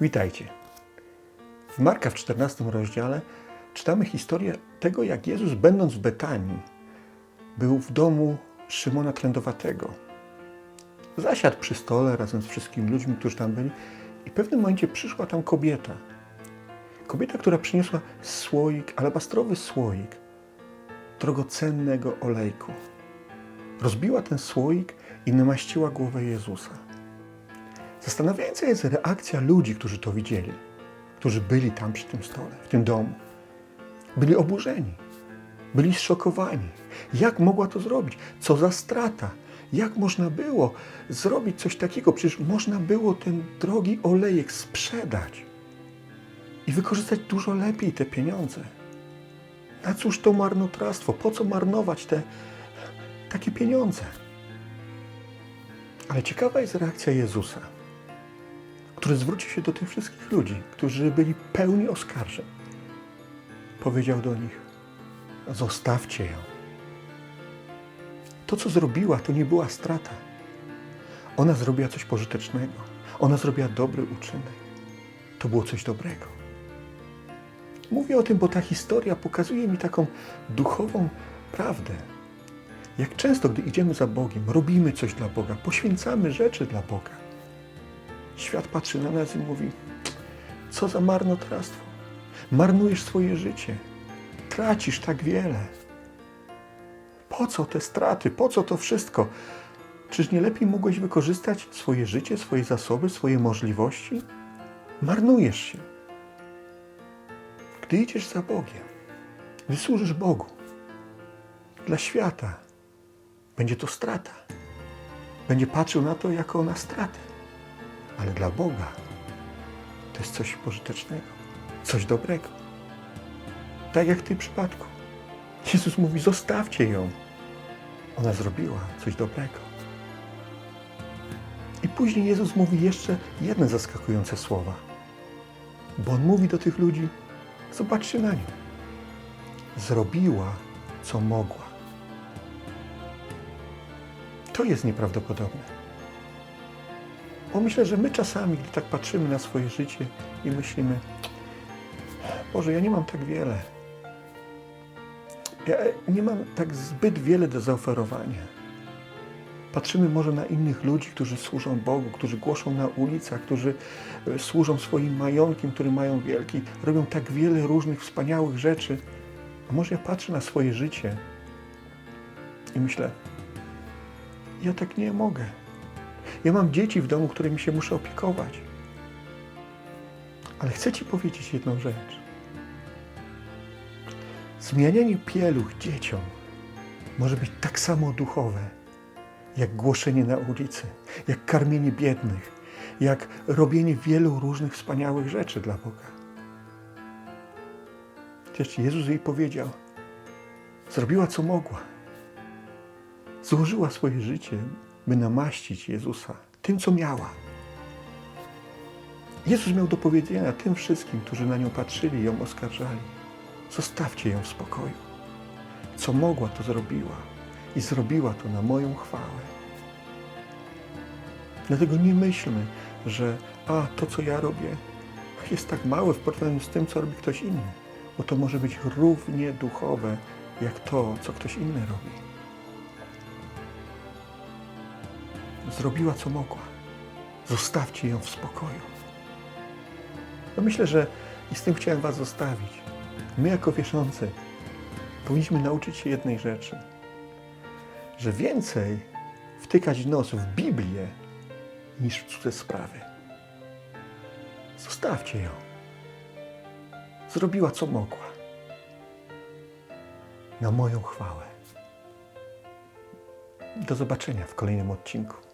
Witajcie. W Marka w 14 rozdziale czytamy historię tego, jak Jezus, będąc w Betanii, był w domu Szymona Trędowatego. Zasiadł przy stole razem z wszystkimi ludźmi, którzy tam byli, i w pewnym momencie przyszła tam kobieta. Kobieta, która przyniosła słoik, alabastrowy słoik drogocennego olejku. Rozbiła ten słoik i namaściła głowę Jezusa. Zastanawiająca jest reakcja ludzi, którzy to widzieli, którzy byli tam przy tym stole, w tym domu. Byli oburzeni, byli zszokowani. Jak mogła to zrobić? Co za strata? Jak można było zrobić coś takiego? Przecież można było ten drogi olejek sprzedać i wykorzystać dużo lepiej te pieniądze. Na cóż to marnotrawstwo? Po co marnować te takie pieniądze? Ale ciekawa jest reakcja Jezusa, który zwrócił się do tych wszystkich ludzi, którzy byli pełni oskarżeń. Powiedział do nich: Zostawcie ją. To, co zrobiła, to nie była strata. Ona zrobiła coś pożytecznego. Ona zrobiła dobry uczynek. To było coś dobrego. Mówię o tym, bo ta historia pokazuje mi taką duchową prawdę. Jak często, gdy idziemy za Bogiem, robimy coś dla Boga, poświęcamy rzeczy dla Boga. Świat patrzy na nas i mówi: Co za marnotrawstwo. Marnujesz swoje życie. Tracisz tak wiele. Po co te straty? Po co to wszystko? Czyż nie lepiej mogłeś wykorzystać swoje życie, swoje zasoby, swoje możliwości? Marnujesz się. Gdy idziesz za Bogiem, gdy służysz Bogu, dla świata będzie to strata. Będzie patrzył na to jako na stratę. Ale dla Boga to jest coś pożytecznego, coś dobrego. Tak jak w tym przypadku. Jezus mówi: zostawcie ją. Ona zrobiła coś dobrego. I później Jezus mówi jeszcze jedne zaskakujące słowa. Bo On mówi do tych ludzi: Zobaczcie na nią. Zrobiła, co mogła. To jest nieprawdopodobne. Bo myślę, że my czasami, gdy tak patrzymy na swoje życie i myślimy, Boże, ja nie mam tak wiele. Ja nie mam tak zbyt wiele do zaoferowania. Patrzymy może na innych ludzi, którzy służą Bogu, którzy głoszą na ulicach, którzy e, służą swoim majątkiem, który mają wielki, robią tak wiele różnych wspaniałych rzeczy. A może ja patrzę na swoje życie i myślę, ja tak nie mogę. Ja mam dzieci w domu, którymi się muszę opiekować. Ale chcę Ci powiedzieć jedną rzecz. Zmienianie pieluch dzieciom może być tak samo duchowe, jak głoszenie na ulicy, jak karmienie biednych, jak robienie wielu różnych wspaniałych rzeczy dla Boga. Przecież Jezus jej powiedział, zrobiła co mogła. Złożyła swoje życie, by namaścić Jezusa tym, co miała. Jezus miał do powiedzenia tym wszystkim, którzy na nią patrzyli i ją oskarżali. Zostawcie ją w spokoju. Co mogła, to zrobiła. I zrobiła to na moją chwałę. Dlatego nie myślmy, że a to, co ja robię, jest tak małe w porównaniu z tym, co robi ktoś inny. Bo to może być równie duchowe, jak to, co ktoś inny robi. Zrobiła, co mogła. Zostawcie ją w spokoju. No myślę, że i z tym chciałem Was zostawić. My, jako wierzący, powinniśmy nauczyć się jednej rzeczy, że więcej wtykać nos w Biblię niż w cudze sprawy. Zostawcie ją. Zrobiła, co mogła. Na moją chwałę. Do zobaczenia w kolejnym odcinku.